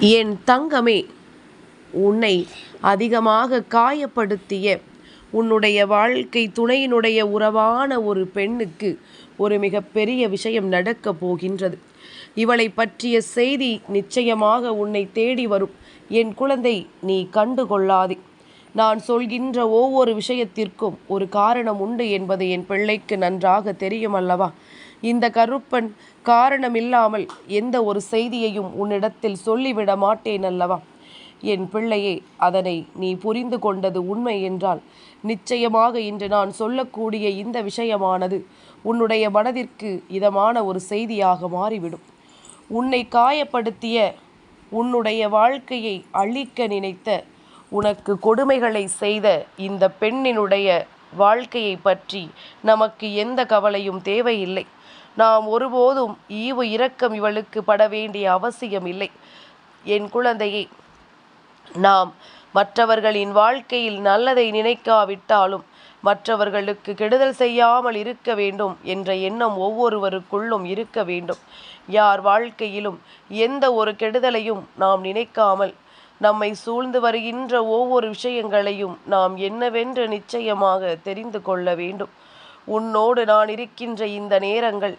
என் தங்கமே உன்னை அதிகமாக காயப்படுத்திய உன்னுடைய வாழ்க்கை துணையினுடைய உறவான ஒரு பெண்ணுக்கு ஒரு மிகப்பெரிய விஷயம் நடக்கப் போகின்றது. இவளை பற்றிய செய்தி நிச்சயமாக உன்னை தேடி வரும். என் குழந்தை நீ கண்டு கொள்ளாதே. நான் சொல்கின்ற ஒவ்வொரு விஷயத்திற்கும் ஒரு காரணம் உண்டு என்பது என் பிள்ளைக்கு நன்றாக தெரியும் அல்லவா? இந்த கருப்பன் காரணமில்லாமல் எந்த ஒரு செய்தியையும் உன்னிடத்தில் சொல்லிவிட மாட்டேன் அல்லவா? என் பிள்ளையே அதனை நீ புரிந்து கொண்டது உண்மை என்றால் நிச்சயமாக இன்று நான் சொல்லக்கூடிய இந்த விஷயமானது உன்னுடைய மனதிற்கு இதமான ஒரு செய்தியாக மாறிவிடும். உன்னை காயப்படுத்திய உன்னுடைய வாழ்க்கையை அழிக்க நினைத்த உனக்கு கொடுமைகளை செய்த இந்த பெண்ணினுடைய வாழ்க்கையை பற்றி நமக்கு எந்த கவலையும் தேவையில்லை. நாம் ஒருபோதும் ஈவு இரக்கம் இவளுக்கு பட வேண்டிய அவசியம் இல்லை என் குழந்தையை நாம் மற்றவர்களின் வாழ்க்கையில் நல்லதை நினைக்காவிட்டாலும் மற்றவர்களுக்கு கெடுதல் செய்யாமல் இருக்க வேண்டும் என்ற எண்ணம் ஒவ்வொருவருக்குள்ளும் இருக்க வேண்டும். யார் வாழ்க்கையிலும் எந்த ஒரு கெடுதலையும் நாம் நினைக்காமல் நம்மை சூழ்ந்து வருகின்ற ஒவ்வொரு விஷயங்களையும் நாம் என்னவென்று நிச்சயமாக தெரிந்து கொள்ள வேண்டும். உன்னோடு நான் இருக்கின்ற இந்த நேரங்கள்.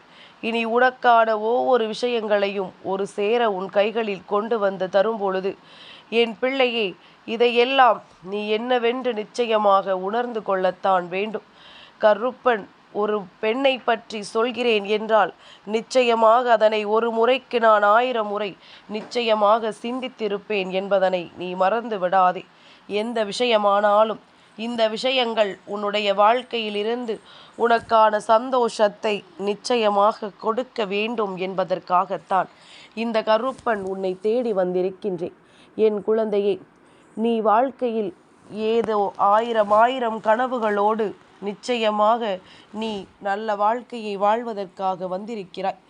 இனி உனக்கான ஒவ்வொரு விஷயங்களையும் ஒரு சேர உன் கைகளில் கொண்டு வந்து தரும்பொழுது என் பிள்ளையே இதையெல்லாம் நீ என்னவென்று நிச்சயமாக உணர்ந்து கொள்ளத்தான் வேண்டும். கருப்பன் ஒரு பெண்ணை பற்றி சொல்கிறேன் என்றால் நிச்சயமாக அதனை ஒரு முறைக்கு நான் ஆயிரம் முறை நிச்சயமாக சிந்தித்திருப்பேன் என்பதனை நீ மறந்து விடாதே. எந்த விஷயமானாலும் இந்த விஷயங்கள் உன்னுடைய வாழ்க்கையிலிருந்து உனக்கான சந்தோஷத்தை நிச்சயமாக கொடுக்க வேண்டும் என்பதற்காகத்தான் இந்த கருப்பன் உன்னை தேடி வந்திருக்கின்றேன். என் குழந்தையே நீ வாழ்க்கையில் ஏதோ ஆயிரம் ஆயிரம் கனவுகளோடு நிச்சயமாக நீ நல்ல வாழ்க்கையை வாழ்வதற்காக வந்திருக்கிறாய்.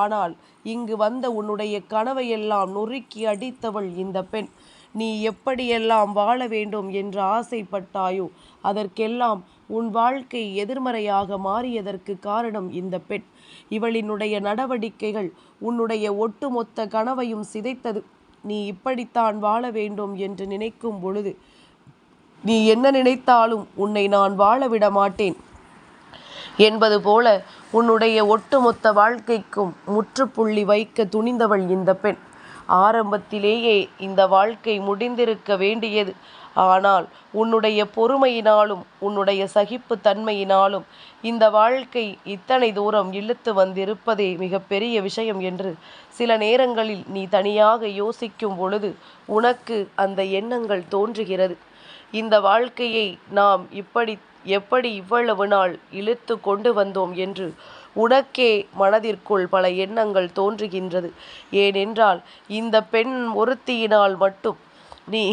ஆனால் இங்கு வந்த உன்னுடைய கனவையெல்லாம் நொறுக்கி அடித்தவள் இந்த பெண். நீ எப்படியெல்லாம் வாழ வேண்டும் என்று ஆசைப்பட்டாயோ அதற்கெல்லாம் உன் வாழ்க்கை எதிர்மறையாக மாறியதற்கு காரணம் இந்த பெண். இவளினுடைய நடவடிக்கைகள் உன்னுடைய ஒட்டுமொத்த கனவையும் சிதைத்தது. நீ இப்படித்தான் வாழ வேண்டும் என்று நினைக்கும் பொழுது நீ என்ன நினைத்தாலும் உன்னை நான் வாழ விட மாட்டேன். என்பது போல உன்னுடைய ஒட்டுமொத்த வாழ்க்கைக்கும் முற்றுப்புள்ளி வைக்க துணிந்தவள் இந்த பெண். ஆரம்பத்திலேயே இந்த வாழ்க்கை முடிந்திருக்க வேண்டியது ஆனால் உன்னுடைய பொறுமையினாலும் உன்னுடைய சகிப்பு தன்மையினாலும் இந்த வாழ்க்கை இத்தனை தூரம் இழுத்து வந்திருப்பதே மிகப்பெரிய விஷயம் என்று சில நேரங்களில் நீ தனியாக யோசிக்கும் பொழுது உனக்கு அந்த எண்ணங்கள் தோன்றுகிறது. இந்த வாழ்க்கையை நாம் இப்படி எப்படி இவ்வளவு நாள் இழுத்து கொண்டு வந்தோம் என்று உனக்கே மனதிற்குள் பல எண்ணங்கள் தோன்றுகின்றது. ஏனென்றால் இந்த பெண் ஒருத்தியினால் மட்டும் நீ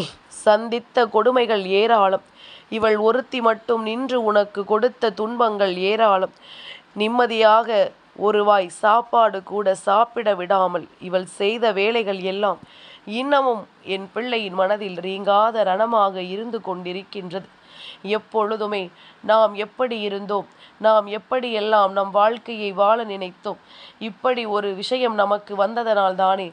சந்தித்த கொடுமைகள் ஏராளம். இவள் ஒருத்தி மட்டும் நின்று உனக்கு கொடுத்த துன்பங்கள் ஏராளம். நிம்மதியாக ஒருவாய் சாப்பாடு கூட சாப்பிட விடாமல் இவள் செய்த வேலைகள் எல்லாம் இன்னமும் என் பிள்ளையின் மனதில் ரீங்காத ரணமாக இருந்து கொண்டிருக்கின்றது. எப்பொழுதுமே நாம் எப்படி இருந்தோம்? நாம் எப்படியெல்லாம் நம் வாழ்க்கையை வாழ நினைத்தோம்? இப்படி ஒரு விஷயம் நமக்கு வந்ததனால் தானே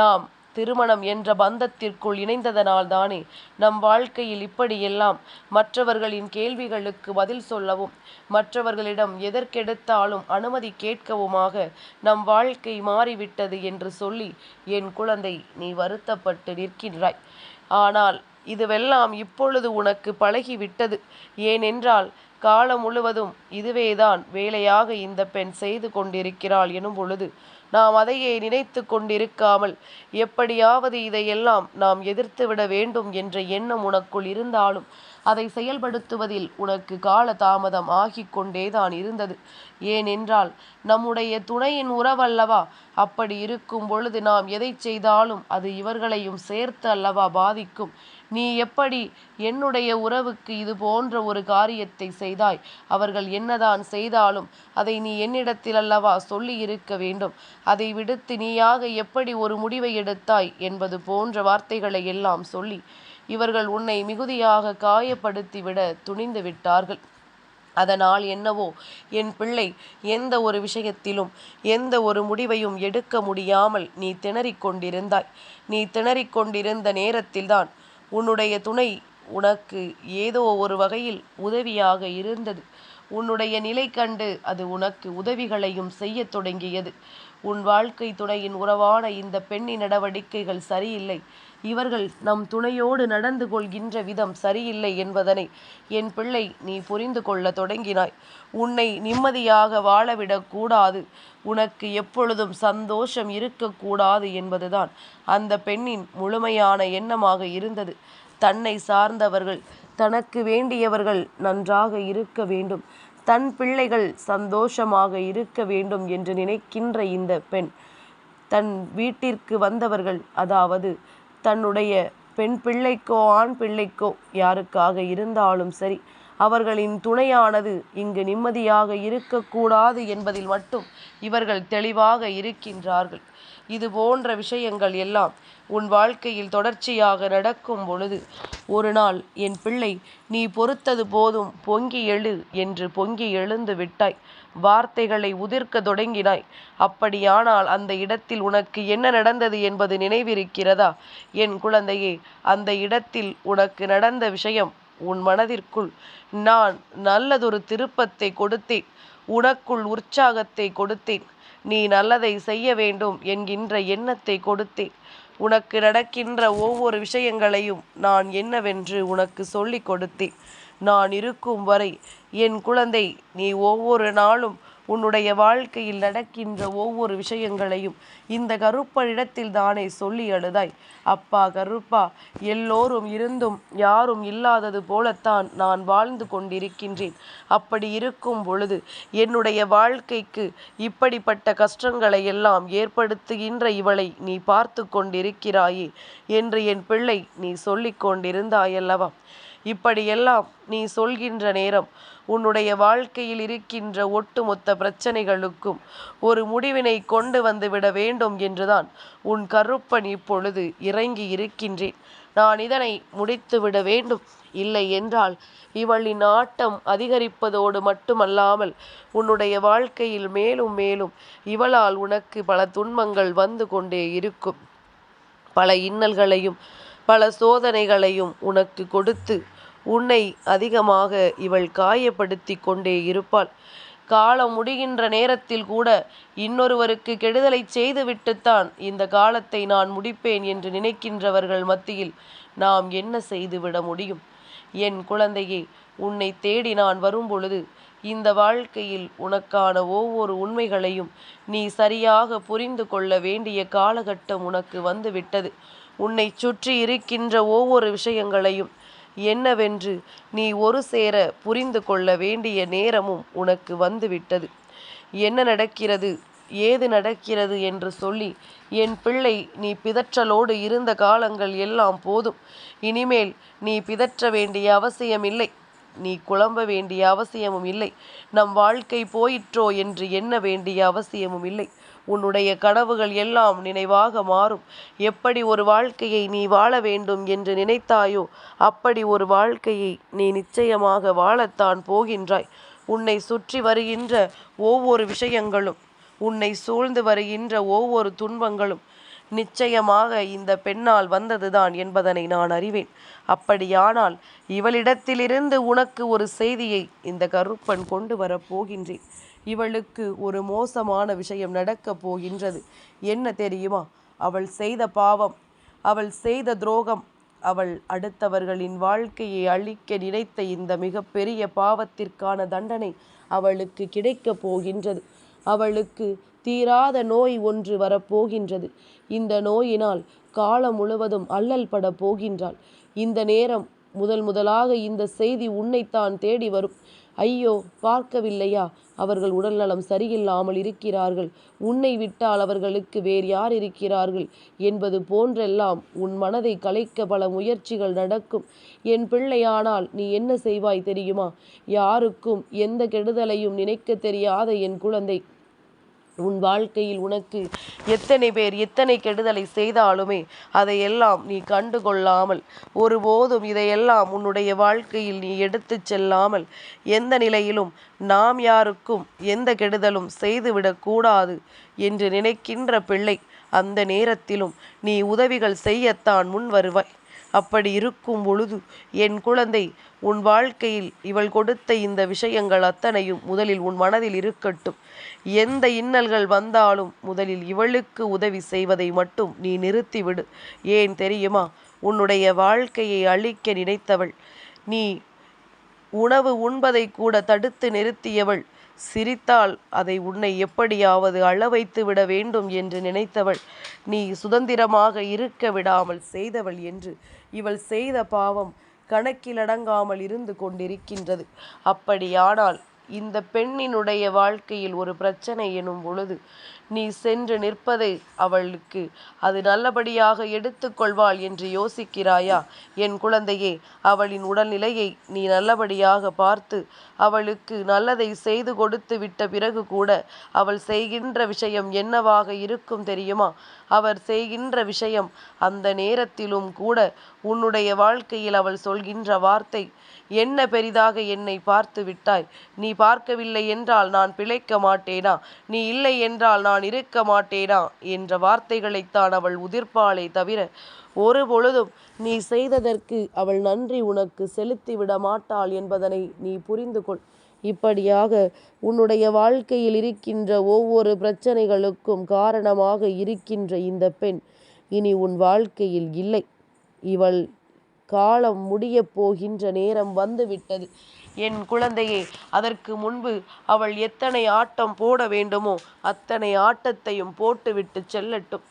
நாம் திருமணம் என்ற பந்தத்திற்குள் இணைந்ததனால் தானே நம் வாழ்க்கையில் இப்படியெல்லாம் மற்றவர்களின் கேள்விகளுக்கு பதில் சொல்லவும் மற்றவர்களிடம் எதற்கெடுத்தாலும் அனுமதி கேட்கவுமாக நம் வாழ்க்கை மாறிவிட்டது என்று சொல்லி என் குழந்தை நீ வருத்தப்பட்டு நிற்கின்றாய். ஆனால் இதுவெல்லாம் இப்பொழுது உனக்கு பழகிவிட்டது. ஏனென்றால் காலம் முழுவதும் இதுவேதான் வேலையாக இந்த பெண் செய்து கொண்டிருக்கிறாள் எனும் பொழுது நாம் அதையே நினைத்து கொண்டிருக்காமல் எப்படியாவது இதையெல்லாம் நாம் எதிர்த்து விட வேண்டும் என்ற எண்ணம் உனக்குள் இருந்தாலும் அதை செயல்படுத்துவதில் உனக்கு கால தாமதம் ஆகிக் கொண்டேதான் இருந்தது. ஏனென்றால் நம்முடைய துணையின் உறவல்லவா? அப்படி இருக்கும் பொழுது நாம் எதை செய்தாலும் அது இவர்களையும் சேர்த்து அல்லவா பாதிக்கும். நீ எப்படி என்னுடைய உறவுக்கு இது போன்ற ஒரு காரியத்தை செய்தாய்? அவர்கள் என்னதான் செய்தாலும் அதை நீ என்னிடத்தில் அல்லவா சொல்லி இருக்க வேண்டும். அதை விடுத்து நீயாக எப்படி ஒரு முடிவை எடுத்தாய் என்பது போன்ற வார்த்தைகளை எல்லாம் சொல்லி இவர்கள் உன்னை மிகுதியாக காயப்படுத்திவிட துணிந்து விட்டார்கள். அதனால் என்னவோ என் பிள்ளை எந்த ஒரு விஷயத்திலும் எந்த ஒரு முடிவையும் எடுக்க முடியாமல் நீ திணறிக் கொண்டிருந்தாய். நீ திணறிக் கொண்டிருந்த நேரத்தில்தான் உன்னுடைய துணை உனக்கு ஏதோ ஒரு வகையில் உதவியாக இருந்தது. உன்னுடைய நிலை கண்டு அது உனக்கு உதவிகளையும் செய்யத் தொடங்கியது. உன் வாழ்க்கை துணையின் உறவான இந்த பெண்ணின் நடவடிக்கைகள் சரியில்லை. இவர்கள் நம் துணையோடு நடந்து கொள்கின்ற விதம் சரியில்லை என்பதனை என் பிள்ளை நீ புரிந்து கொள்ள தொடங்கினாய். உன்னை நிம்மதியாக வாழவிடக் கூடாது. உனக்கு எப்பொழுதும் சந்தோஷம் இருக்கக்கூடாது என்பதுதான் அந்த பெண்ணின் முழுமையான எண்ணமாக இருந்தது. தன்னை சார்ந்தவர்கள் தனக்கு வேண்டியவர்கள் நன்றாக இருக்க வேண்டும். தன் பிள்ளைகள் சந்தோஷமாக இருக்க வேண்டும் என்று நினைக்கின்ற இந்த பெண் தன் வீட்டிற்கு வந்தவர்கள் அதாவது தன்னுடைய பெண் பிள்ளைக்கோ ஆண் பிள்ளைக்கோ யாருக்காக இருந்தாலும் சரி அவர்களின் துணையானது இங்கு நிம்மதியாக இருக்கக்கூடாது என்பதில் மட்டும் இவர்கள் தெளிவாக இருக்கின்றார்கள். இது போன்ற விஷயங்கள் எல்லாம் உன் வாழ்க்கையில் தொடர்ச்சியாக நடக்கும் பொழுது ஒரு நாள் என் பிள்ளை நீ பொறுத்தது போதும் பொங்கி எழு என்று பொங்கி எழுந்து விட்டாய். வார்த்தைகளை உதிர்க்க தொடங்கினாய். அப்படியானால் அந்த இடத்தில் உனக்கு என்ன நடந்தது என்பது நினைவிருக்கிறதா? என் குழந்தையே அந்த இடத்தில் உனக்கு நடந்த விஷயம் உன் மனதிற்குள் நான் நல்லதொரு திருப்பத்தை கொடுத்தேன். உனக்குள் உற்சாகத்தை கொடுத்தேன். நீ நல்லதை செய்ய வேண்டும் என்கின்ற எண்ணத்தை கொடுத்தேன். உனக்கு நடக்கின்ற ஒவ்வொரு விஷயங்களையும் நான் என்னவென்று உனக்கு சொல்லிக் கொடுத்தேன். நான் இருக்கும் வரை என் குழந்தை நீ ஒவ்வொரு நாளும் உன்னுடைய வாழ்க்கையில் நடக்கின்ற ஒவ்வொரு விஷயங்களையும் இந்த கருப்பனிடத்தில் தானே சொல்லி அழுதாய். அப்பா கருப்பா எல்லோரும் இருந்தும் யாரும் இல்லாதது போலத்தான் நான் வாழ்ந்து கொண்டிருக்கின்றேன். அப்படி இருக்கும் பொழுது என்னுடைய வாழ்க்கைக்கு இப்படிப்பட்ட கஷ்டங்களை எல்லாம் ஏற்படுத்துகின்ற இவளை நீ பார்த்து கொண்டிருக்கிறாயே என்று என் பிள்ளை நீ சொல்லிக் கொண்டிருந்தாயல்லவா? இப்படியெல்லாம் நீ சொல்கின்ற நேரம் உன்னுடைய வாழ்க்கையில் இருக்கின்ற ஒட்டுமொத்த பிரச்சனைகளுக்கும் ஒரு முடிவினை கொண்டு வந்து விட வேண்டும் என்றுதான் உன் கருப்பன் இப்பொழுது இறங்கி இருக்கின்றேன். நான் இதனை முடித்து விட வேண்டும். இல்லை என்றால் இவளின் ஆட்டம் அதிகரிப்பதோடு மட்டுமல்லாமல் உன்னுடைய வாழ்க்கையில் மேலும் மேலும் இவளால் உனக்கு பல துன்பங்கள் வந்து கொண்டே இருக்கும். பல இன்னல்களையும் பல சோதனைகளையும் உனக்கு கொடுத்து உன்னை அதிகமாக இவள் காயப்படுத்தி கொண்டே இருப்பாள். காலம் முடிகின்ற நேரத்தில் கூட இன்னொருவருக்கு கெடுதலை செய்துவிட்டுத்தான் இந்த காலத்தை நான் முடிப்பேன் என்று நினைக்கின்றவர்கள் மத்தியில் நாம் என்ன செய்துவிட முடியும்? என் குழந்தையே உன்னை தேடி நான் வரும்பொழுது இந்த வாழ்க்கையில் உனக்கான ஒவ்வொரு உண்மைகளையும் நீ சரியாக புரிந்து கொள்ள வேண்டிய காலகட்டம் உனக்கு வந்துவிட்டது. உன்னை சுற்றி இருக்கின்ற ஒவ்வொரு விஷயங்களையும் என்னவென்று நீ ஒரு சேர புரிந்து கொள்ள வேண்டிய நேரமும் உனக்கு வந்துவிட்டது. என்ன நடக்கிறது? ஏது நடக்கிறது என்று சொல்லி என் பிள்ளை நீ பிதற்றலோடு இருந்த காலங்கள் எல்லாம் போதும். இனிமேல் நீ பிதற்ற வேண்டிய அவசியமில்லை நீ குழம்ப வேண்டிய அவசியமும் இல்லை. நம் வாழ்க்கை போயிற்றோ என்று எண்ண வேண்டிய அவசியமும் இல்லை. உன்னுடைய கனவுகள் எல்லாம் நினைவாக மாறும். எப்படி ஒரு வாழ்க்கையை நீ வாழ வேண்டும் என்று நினைத்தாயோ அப்படி ஒரு வாழ்க்கையை நீ நிச்சயமாக வாழத்தான் போகின்றாய். உன்னை சுற்றி வருகின்ற ஒவ்வொரு விஷயங்களும் உன்னை சூழ்ந்து வருகின்ற ஒவ்வொரு துன்பங்களும் நிச்சயமாக இந்த பெண்ணால் வந்ததுதான் என்பதனை நான் அறிவேன். அப்படியானால் இவளிடத்திலிருந்து உனக்கு ஒரு செய்தியை இந்த கருப்பன் கொண்டு வரப்போகின்றேன் இவளுக்கு ஒரு மோசமான விஷயம் நடக்கப் போகின்றது. என்ன தெரியுமா? அவள் செய்த பாவம் அவள் செய்த துரோகம் அவள் அடுத்தவர்களின் வாழ்க்கையை அழிக்க நினைத்த இந்த மிகப்பெரிய பாவத்திற்கான தண்டனை அவளுக்கு கிடைக்கப் போகின்றது. அவளுக்கு தீராத நோய் ஒன்று வரப்போகின்றது. இந்த நோயினால் காலம் முழுவதும் அல்லல் பட போகின்றாள். இந்த நேரம் முதல் முதலாக இந்த செய்தி உன்னைத்தான் தேடி வரும். ஐயோ பார்க்கவில்லையா? அவர்கள் உடல்நலம் சரியில்லாமல் இருக்கிறார்கள். உன்னை விட்டால் அவர்களுக்கு வேறு யார் இருக்கிறார்கள்? என்பது போன்றெல்லாம் உன் மனதை கலைக்க பல முயற்சிகள் நடக்கும். என் பிள்ளையானால் நீ என்ன செய்வாய் தெரியுமா? யாருக்கும் எந்த கெடுதலையும் நினைக்க தெரியாத என் குழந்தை உன் வாழ்க்கையில் உனக்கு எத்தனை பேர் எத்தனை கெடுதலை செய்தாலுமே அதையெல்லாம் நீ கண்டு கொள்ளாமல் ஒருபோதும் இதையெல்லாம் உன்னுடைய வாழ்க்கையில் நீ எடுத்து செல்லாமல் எந்த நிலையிலும் நாம் யாருக்கும் எந்த கெடுதலும் செய்துவிடக்கூடாது என்று நினைக்கின்ற பிள்ளை அந்த நேரத்திலும் நீ உதவிகள் செய்யத்தான் முன் வருவாய் அப்படி இருக்கும் பொழுது என் குழந்தை உன் வாழ்க்கையில் இவள் கொடுத்த இந்த விஷயங்கள் அத்தனையும் முதலில் உன் மனதில் இருக்கட்டும். எந்த இன்னல்கள் வந்தாலும் முதலில் இவளுக்கு உதவி செய்வதை மட்டும் நீ நிறுத்திவிடு. ஏன் தெரியுமா? உன்னுடைய வாழ்க்கையை அழிக்க நினைத்தவள். நீ உணவு உண்பதை கூட தடுத்து நிறுத்தியவள். சிரித்தால் அதை உன்னை எப்படியாவது அளவைத்து விட வேண்டும் என்று நினைத்தவள். நீ சுதந்திரமாக இருக்க விடாமல் செய்தவள் என்று இவள் செய்த பாவம் கணக்கிலடங்காமல் இருந்து கொண்டிருக்கின்றது. அப்படியானால் இந்த பெண்ணினுடைய வாழ்க்கையில் ஒரு பிரச்சனை எனும் பொழுது நீ சென்று நிற்பதை அவளுக்கு அது நல்லபடியாக எடுத்துக்கொள்வாள் என்று யோசிக்கிறாயா? என் குழந்தையே அவளின் உடல்நிலையை நீ நல்லபடியாக பார்த்து அவளுக்கு நல்லதை செய்து கொடுத்து விட்ட பிறகு கூட அவள் செய்கின்ற விஷயம் என்னவாக இருக்கும் தெரியுமா? அவர் செய்கின்ற விஷயம் அந்த நேரத்திலும் கூட உன்னுடைய வாழ்க்கையில் அவள் சொல்கின்ற வார்த்தை என்ன பெரிதாக என்னை பார்த்து விட்டாய்? நீ பார்க்கவில்லை என்றால் நான் பிழைக்க மாட்டேனா? நீ இல்லை என்றால் நான் இருக்க மாட்டேனா? என்ற வார்த்தைகளைத்தான் அவள் உதிர்ப்பாளே தவிர ஒரு பொழுதும் நீ செய்ததற்கு அவள் நன்றி உனக்கு செலுத்திவிட மாட்டாள் என்பதனை நீ புரிந்து கொள். இப்படியாக உன்னுடைய வாழ்க்கையில் இருக்கின்ற ஒவ்வொரு பிரச்சனைகளுக்கும் காரணமாக இருக்கின்ற இந்த பெண் இனி உன் வாழ்க்கையில் இல்லை. இவள் காலம் முடியப் போகின்ற நேரம் வந்துவிட்டது. என் குழந்தையே அதற்கு முன்பு அவள் எத்தனை ஆட்டம் போட வேண்டுமோ அத்தனை ஆட்டத்தையும் போட்டுவிட்டு செல்லட்டும்.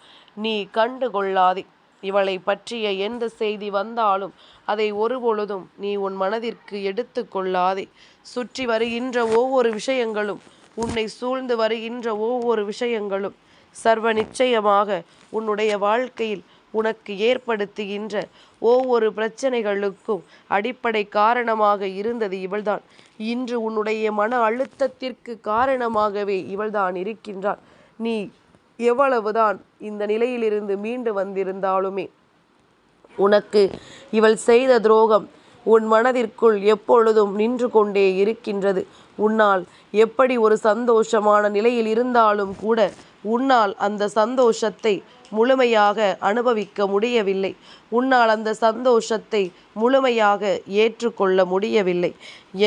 நீ கண்டு கொள்ளாதே. இவளை பற்றிய எந்த செய்தி வந்தாலும் அதை ஒருபொழுதும் நீ உன் மனதிற்கு எடுத்து கொள்ளாதே. சுற்றி வருகின்ற ஒவ்வொரு விஷயங்களும் உன்னை சூழ்ந்து வருகின்ற ஒவ்வொரு விஷயங்களும் சர்வ நிச்சயமாக உன்னுடைய வாழ்க்கையில் உனக்கு ஏற்படுத்துகின்ற ஒவ்வொரு பிரச்சனைகளுக்கும் அடிப்படை காரணமாக இருந்தது இவள்தான். இன்று உன்னுடைய மன அழுத்தத்திற்கு காரணமாகவே இவள்தான் இருக்கின்றாள். நீ எவ்வளவுதான் இந்த நிலையிலிருந்து மீண்டு வந்திருந்தாலுமே உனக்கு இவள் செய்த துரோகம் உன் மனதிற்குள் எப்பொழுதும் நின்று கொண்டே இருக்கின்றது. உன்னால் எப்படி ஒரு சந்தோஷமான நிலையில் இருந்தாலும் கூட உன்னால் அந்த சந்தோஷத்தை முழுமையாக அனுபவிக்க முடியவில்லை. உன்னால் அந்த சந்தோஷத்தை முழுமையாக ஏற்றுக்கொள்ள முடியவில்லை.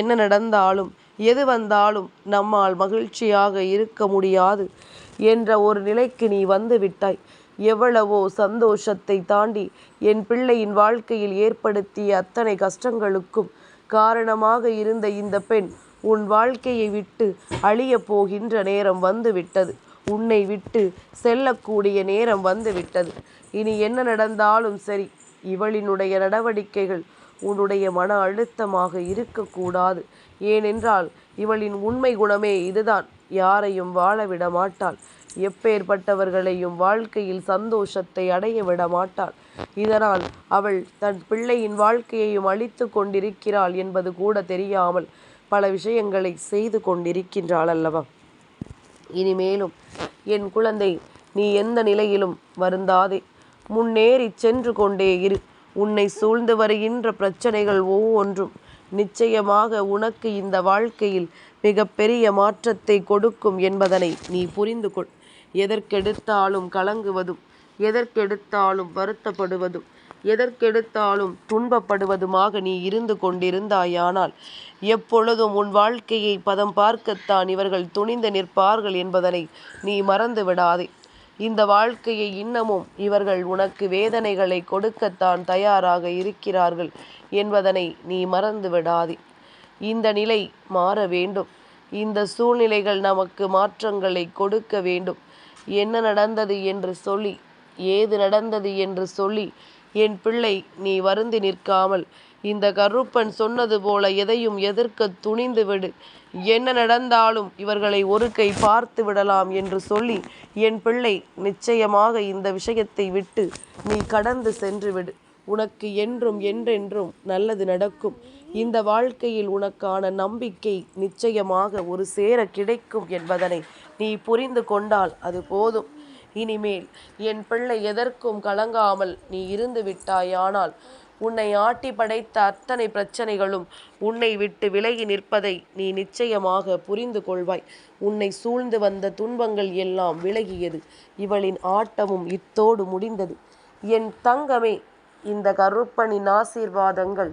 என்ன நடந்தாலும் எது வந்தாலும் நம்மால் மகிழ்ச்சியாக இருக்க முடியாது என்ற ஒரு நிலைக்கு நீ வந்து விட்டாய். எவ்வளவோ சந்தோஷத்தை தாண்டி என் பிள்ளையின் வாழ்க்கையில் ஏற்படுத்திய அத்தனை கஷ்டங்களுக்கும் காரணமாக இருந்த இந்த பெண் உன் வாழ்க்கையை விட்டு அழியப் போகின்ற நேரம் வந்துவிட்டது. உன்னை விட்டு செல்லக்கூடிய நேரம் வந்துவிட்டது. இனி என்ன நடந்தாலும் சரி இவளினுடைய நடவடிக்கைகள் உன்னுடைய மன அழுத்தமாக இருக்கக்கூடாது. ஏனென்றால் இவளின் உண்மை குணமே இதுதான். யாரையும் வாழ விட மாட்டாள். எப்பேற்பட்டவர்களையும் வாழ்க்கையில் சந்தோஷத்தை அடைய விட மாட்டாள். இதனால் அவள் தன் பிள்ளையின் வாழ்க்கையையும் அழித்து கொண்டிருக்கிறாள் என்பது கூட தெரியாமல் பல விஷயங்களை செய்து கொண்டிருக்கின்றாள் அல்லவா? இனிமேலும் என் குழந்தை நீ எந்த நிலையிலும் வருந்தாதே. முன்னேறி சென்று கொண்டே இரு. உன்னை சூழ்ந்து வருகின்ற பிரச்சனைகள் ஒவ்வொன்றும் நிச்சயமாக உனக்கு இந்த வாழ்க்கையில் மிகப்பெரிய மாற்றத்தை கொடுக்கும் என்பதனை நீ புரிந்து கொள் எதற்கெடுத்தாலும் கலங்குவதும் எதற்கெடுத்தாலும் வருத்தப்படுவதும் எதற்கெடுத்தாலும் துன்பப்படுவதுமாக நீ இருந்து கொண்டிருந்தாயானால் எப்பொழுதும் உன் வாழ்க்கையை பதம் பார்க்கத்தான் இவர்கள் துணிந்து நிற்பார்கள் என்பதனை நீ மறந்து விடாதே இந்த வாழ்க்கையை இன்னமும் இவர்கள் உனக்கு வேதனைகளை கொடுக்கத்தான் தயாராக இருக்கிறார்கள் என்பதனை நீ மறந்து விடாதே இந்த நிலை மாற வேண்டும். இந்த சூழ்நிலைகள் நமக்கு மாற்றங்களை கொடுக்க வேண்டும். என்ன நடந்தது என்று சொல்லி ஏது நடந்தது என்று சொல்லி என் பிள்ளை நீ வருந்தி நிற்காமல் இந்த கருப்பன் சொன்னது போல எதையும் எதிர்க்க துணிந்து விடு. என்ன நடந்தாலும் இவர்களை ஒரு கை பார்த்து விடலாம் என்று சொல்லி என் பிள்ளை நிச்சயமாக இந்த விஷயத்தை விட்டு நீ கடந்து சென்று விடு. உனக்கு என்றும் என்றென்றும் நல்லது நடக்கும். இந்த வாழ்க்கையில் உனக்கான நம்பிக்கை நிச்சயமாக ஒரு சேர கிடைக்கும் என்பதனை நீ புரிந்து கொண்டால் அது போதும். இனிமேல் என் பிள்ளை எதற்கும் கலங்காமல் நீ இருந்து விட்டாயானால் உன்னை ஆட்டி படைத்த அத்தனை பிரச்சனைகளும் உன்னை விட்டு விலகி நிற்பதை நீ நிச்சயமாக புரிந்து கொள்வாய். உன்னை சூழ்ந்து வந்த துன்பங்கள் எல்லாம் விலகியது. இவளின் ஆட்டமும் இத்தோடு முடிந்தது. என் தங்கமே இந்த கருப்பனின் ஆசீர்வாதங்கள்